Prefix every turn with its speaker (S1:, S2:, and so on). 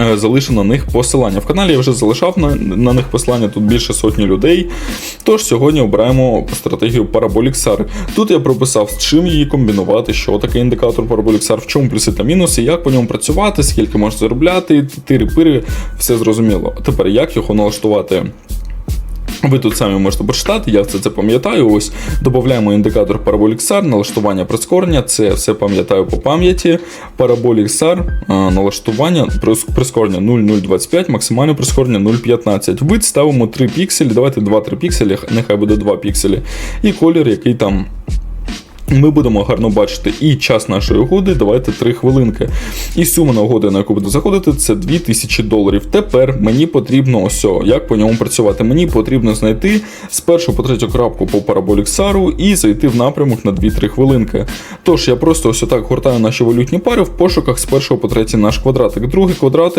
S1: Е, Залишу на них посилання. В каналі я вже залишав на, на них посилання, тут більше сотні людей. Тож сьогодні обираємо стратегію Parabolic SAR. Тут я прописав, з чим її комбінувати, що таке індикатор Parabolic SAR, в чому плюси та мінуси, як по ньому працювати, скільки можна заробляти, тири-пири, все зрозуміло. Тепер як його налаштувати? Ви тут самі можете почитати, я все це пам'ятаю. Ось додаємо індикатор Parabolic SAR, налаштування прискорення, це все пам'ятаю по пам'яті. Parabolic SAR, налаштування прискорення 0,025, максимальне прискорення 0,15. Вид ставимо 3 пікселі, давайте 2-3 пікселі, нехай буде 2 пікселі. І колір, який там ми будемо гарно бачити і час нашої угоди, давайте 3 хвилинки. І сума на угоду, на яку буде заходити, це 2000 доларів. Тепер мені потрібно ось як по ньому працювати. Мені потрібно знайти з першого по третю крапку по Parabolic SAR і зайти в напрямок на 2-3 хвилинки. Тож я просто ось отак гортаю наші валютні пари в пошуках з першого по третій наш квадратик. Другий квадратик.